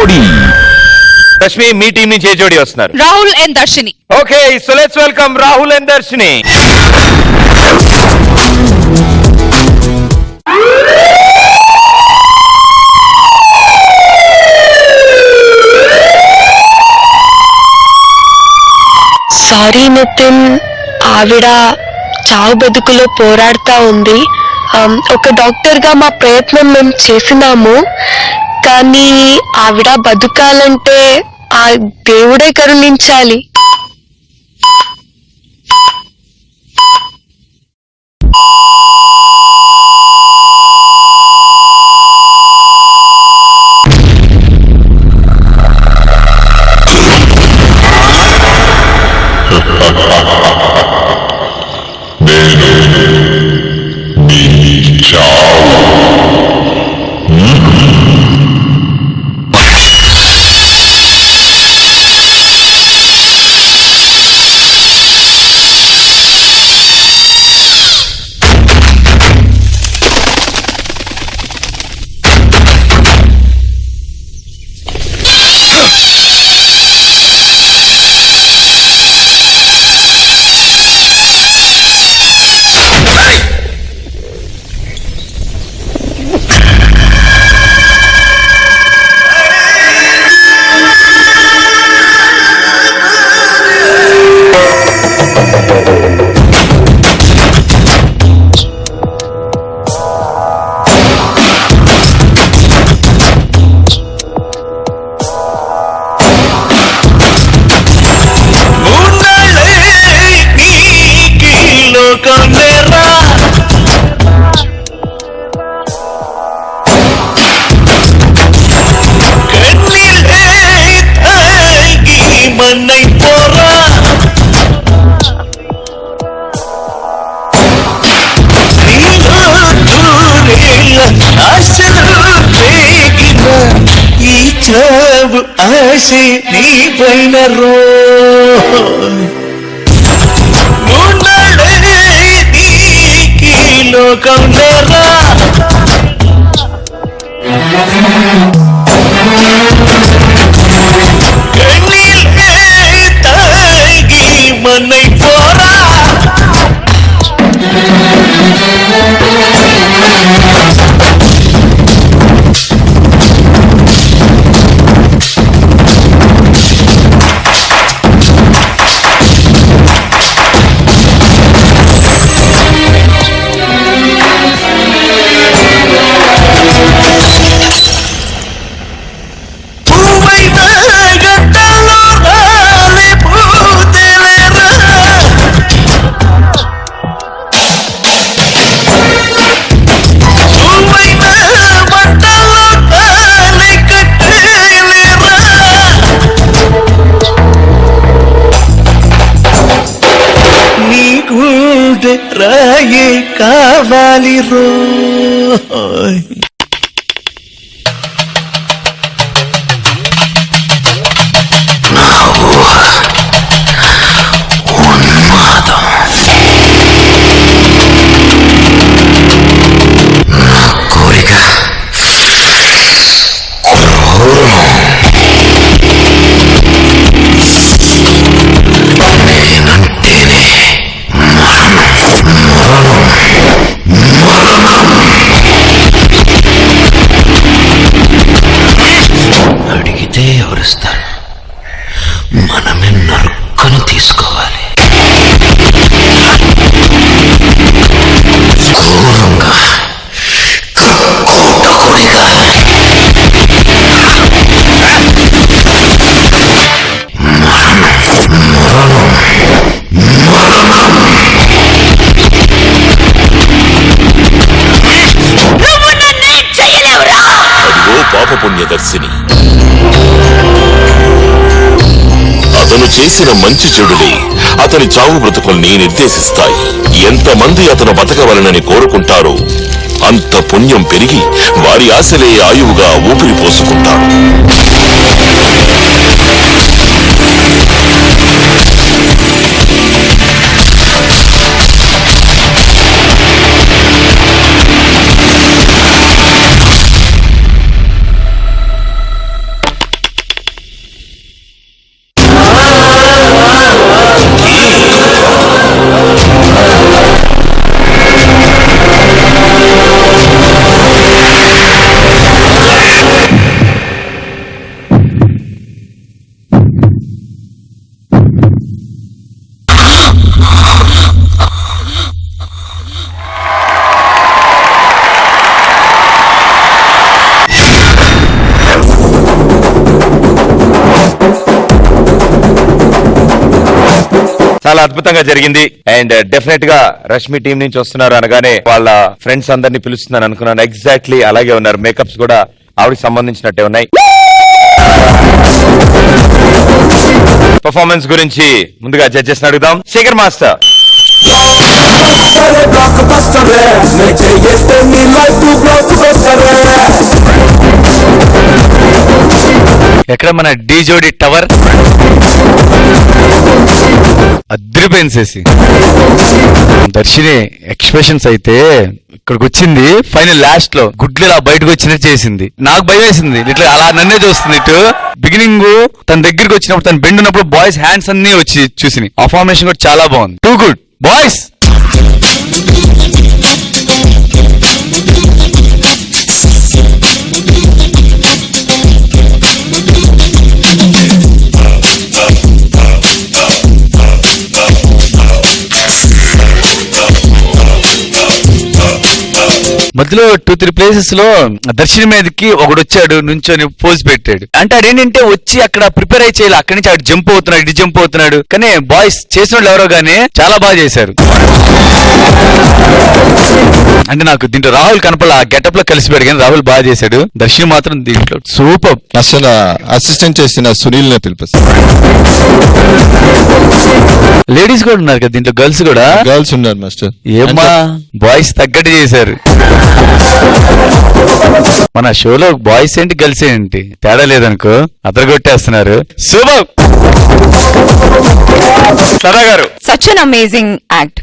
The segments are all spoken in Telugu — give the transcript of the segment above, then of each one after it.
జోడీ. రష్మి మీ టీం నుంచి ఏ జోడి వస్తున్నారు. Rahul and Darshini. Okay so let's welcome Rahul and Darshini. Sorry Nithin ఆవిడ చావు బతుకులో పోరాడుతా ఉంది. ఒక డాక్టర్గా మా ప్రయత్నం మేము చేసినాము. కానీ ఆవిడ బతుకాలంటే ఆ దేవుడే కరుణించాలి నేను చావు చావు ఆశ నీ పైన రో. ఉన్నాడే నీకి లోకం లేరా నీ రాయే కావాలి రో చేసిన మంచి చెడులే. అతని చావు బ్రతుకుల్ని నిర్దేశిస్తాయి. ఎంతమంది అతను బతకవలనని కోరుకుంటారో అంత పుణ్యం పెరిగి వారి ఆశలే ఆయువుగా ఊపిరి పోసుకుంటాడు. చాలా అద్భుతంగా జరిగింది. అండ్ డెఫినెట్గా రష్మి టీం నుంచి వస్తున్నారు అనగానే వాళ్ళ ఫ్రెండ్స్ అందరినీ పిలుస్తున్నాను అనుకున్నాను. ఎగ్జాక్ట్లీ అలాగే ఉన్నారు. మేకప్స్ కూడా ఆవిడకి సంబంధించినట్టే ఉన్నాయి. పర్ఫార్మెన్స్ గురించి ముందుగా జడ్జెస్ అడుగుదాం. శేఖర్ మాస్టర్. ఎక్కడ మన డీజోడి టవర్? అద్రిపోయింది దర్శిని ఎక్స్ప్రెషన్స్ అయితే ఇక్కడికి వచ్చింది. ఫైనల్ లాస్ట్లో గుడ్లు ఇలా బయటకు వచ్చినట్టు చేసింది. నాకు భయం వేసింది. ఇట్లా అలా నన్నే చూస్తుంది ఇటు. బిగినింగ్ తన దగ్గరికి వచ్చినప్పుడు తన బెండ్ ఉన్నప్పుడు బాయ్స్ హ్యాండ్స్ అన్ని వచ్చి చూసినాయి. ఆ ఫార్మేషన్ కూడా చాలా బాగుంది. టూ గుడ్ బాయ్స్ మధ్యలో టూ త్రీ ప్లేసెస్లో దర్శనం మీదకి ఒకడు వచ్చాడు నుంచొని పోజ్ పెట్టాడు. అంటే అదేంటంటే వచ్చి అక్కడ ప్రిపేర్ అయి చేయాలి. అక్కడి నుంచి ఆడు జంప్ అవుతున్నాడు ఇటు జంప్ అవుతున్నాడు. కానీ బాయ్స్ చేసిన వాళ్ళు ఎవరో గానీ చాలా బాగా చేశారు. అంటే నాకు దీంట్లో రాహుల్ కనపల ఆ గెటప్లో కలిసిపోయాడు కానీ రాహుల్ బాగా చేశాడు. దర్శనం మాత్రం దీంట్లో సూపర్. అసలు అసిస్టెంట్ చేసిన సునీల్ లేడీస్ కూడా ఉన్నారు కదా దీంట్లో గర్ల్స్ కూడా? గర్ల్స్ ఉన్నారు మాస్టర్ ఏమ్మా బాయ్స్ తగ్గట్టు చేశారు. మన షోలో బాయ్స్ ఏంటి గర్ల్స్ ఏంటి? తేడా లేదనుకో అదర కొట్టేస్తున్నారు సూపర్ సదా గారు. Such an amazing act.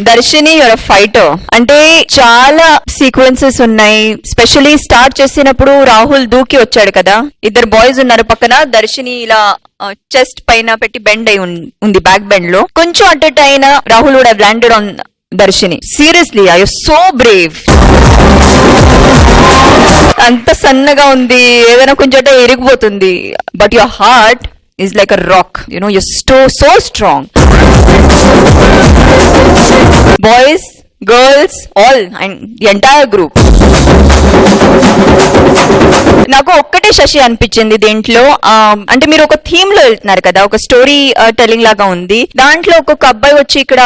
Darshini your fighter అంటే చాలా సీక్వెన్సెస్ ఉన్నాయి. స్పెషలీ స్టార్ట్ చేసినప్పుడు రాహుల్ దూకి వచ్చాడు కదా. ఇద్దరు బాయ్స్ ఉన్నారు పక్కన. దర్శిని ఇలా చెస్ట్ పైన పెట్టి బెండ్ అయి ఉంది బ్యాక్ బెండ్లో. కొంచెం అటెట్ అయిన రాహుల్ కూడా landed on Darshini. Seriously I so brave అంత సన్నగా ఉంది. ఏదైనా కొంచెం అటే ఇరిగిపోతుంది. But your heart is like a rock. You know, you're so, so strong. Boys, girls, all, and the entire group. నాకు ఒక్కటే శశి అనిపించింది దీంట్లో. అంటే మీరు ఒక థీమ్లో వెళ్తున్నారు కదా ఒక స్టోరీ టెలింగ్ లాగా ఉంది. దాంట్లో ఒక్కొక్క అబ్బాయి వచ్చి ఇక్కడ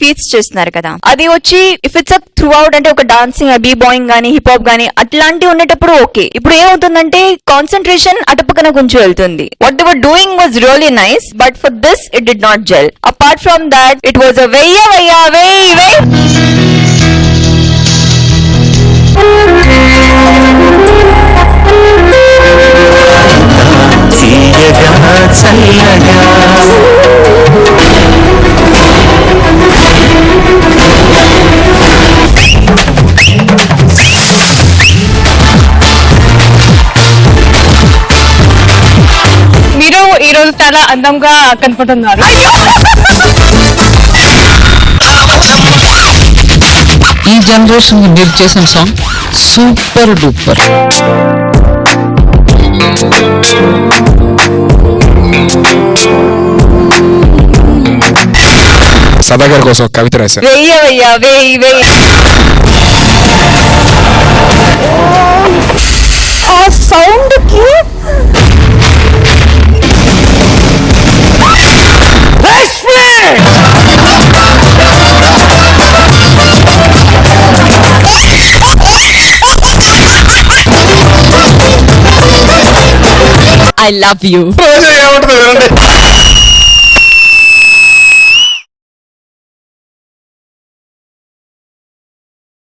ఫీట్స్ చేస్తున్నారు కదా. అది వచ్చి if it's a through out అంటే ఒక డాన్సింగ్ బీ బాయింగ్ గానీ హిప్ హాప్ గానీ అట్లాంటివి ఉండేటప్పుడు ఓకే. ఇప్పుడు ఏమవుతుందంటే కాన్సన్ట్రేషన్ అటుపక్కన కొంచెం వెళ్తుంది. What they were doing was really nice but for this it did not gel apart from that it was a వెయ్య వెయ్య వెయ్యి వెయ్యి చాలా అందంగా కనపడుతున్నారు. ఈ జనరేషన్ మీరు చేసిన సాంగ్ సూపర్ డూపర్ సదా గారి కోసం కవిత రాశారు వెయ్య వెయ్య వెయ్యి వెయ్యి. I love you